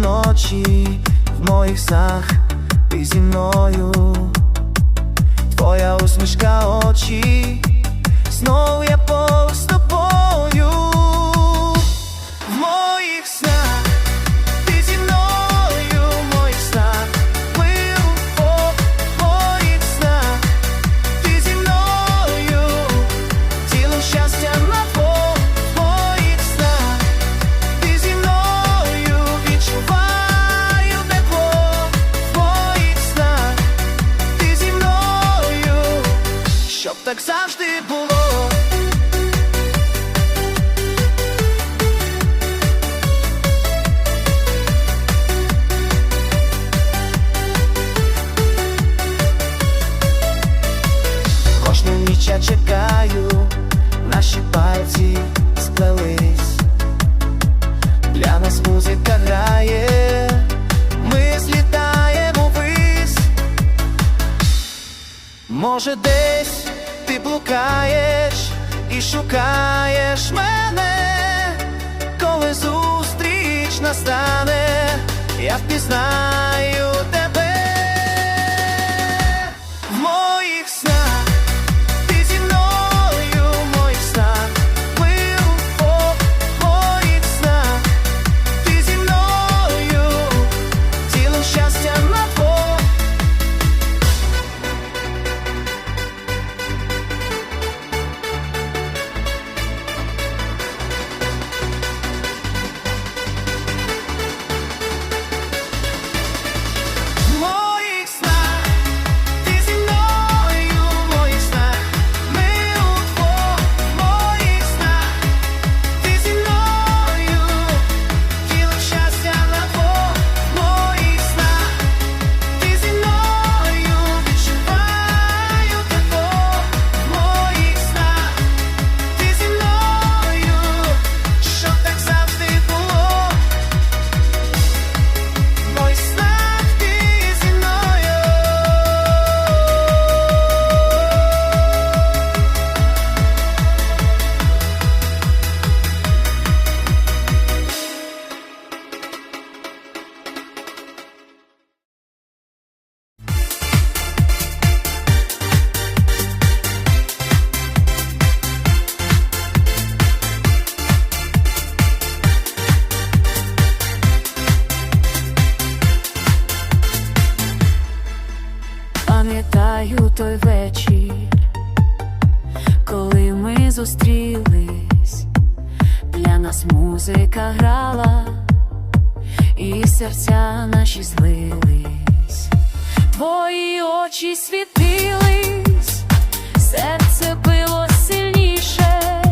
ночі в моїх снах ти зі мною, твоя усмішка очі, знов я повсту. так завжди ти блукаєш і шукаєш мене, коли зустріч настане, я впізнаю тебе. пам'ятаю той вечір, коли ми зустрілись, для нас музика грала, і серця наші злились, твої очі світились, серце било сильніше,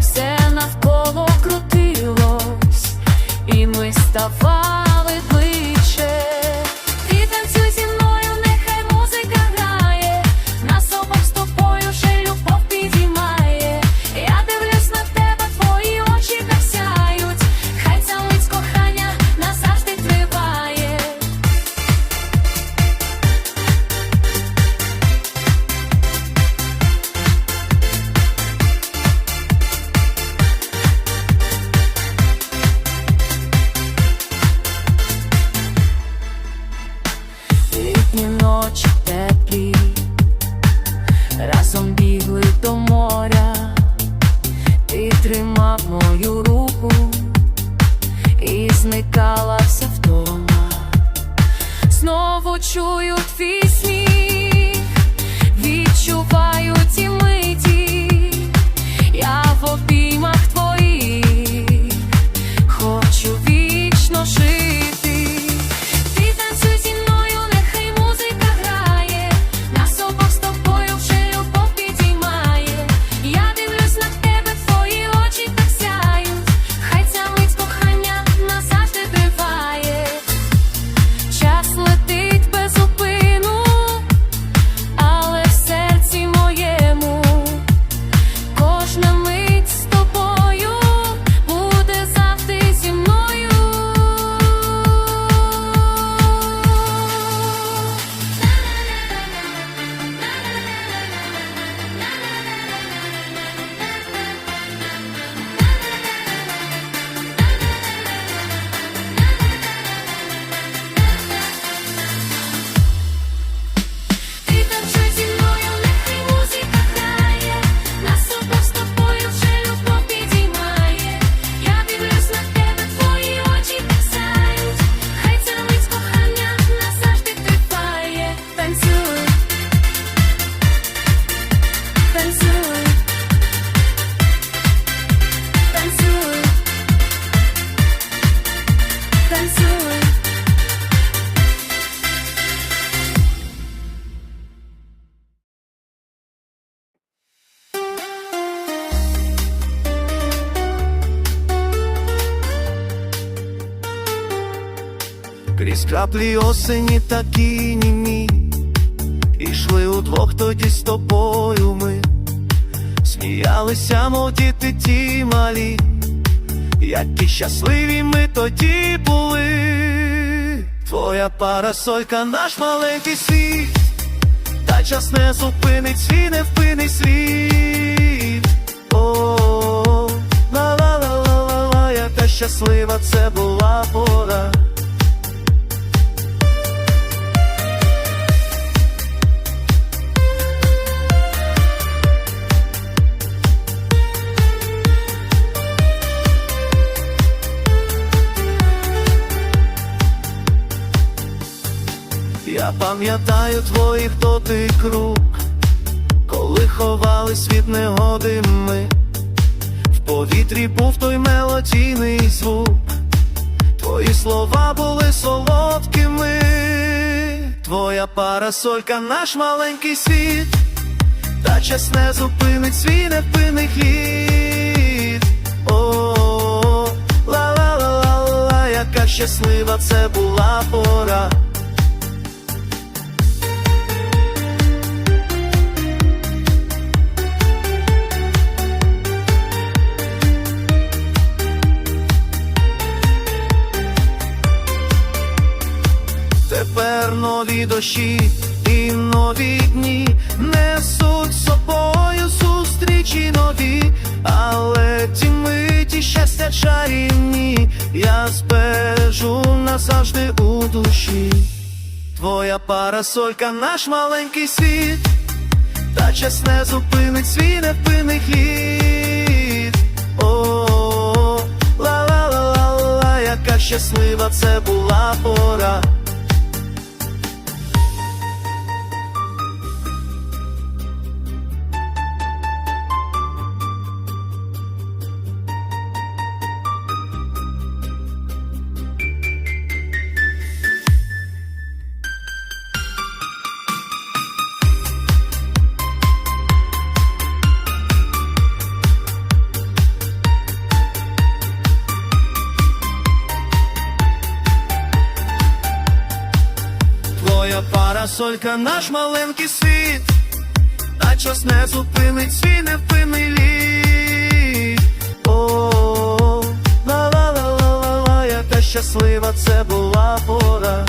все навколо крутилось, і ми ставали. Крізь краплі осені такі німі, Ішли удвох тоді з тобою ми, сміялися, мов діти ті малі, які щасливі ми тоді були. Твоя парасолька, наш маленький світ, та час не зупинить свій невпинний світ. Пам'ятаю твоїх дотик рук, коли ховались від негоди ми, в повітрі був той мелодійний звук, твої слова були солодкими, твоя парасолька, наш маленький світ, та час не зупинить свій невпинний хід. О, ла-ла-ла-ла-ла, яка щаслива це була пора. Тепер нові дощі і нові дні несуть собою зустрічі нові, але ті миті щастя чарівні, я збережу назавжди у душі. Твоя парасолька, наш маленький світ, та час не зупинить свій невпинний хід. О, ла-ла-ла-ла-ла, яка щаслива це була пора. Парасолька, наш маленький світ, а час не зупинить свій невпинний лід. О, ла-ла-ла-ла-ла, яка щаслива це була пора.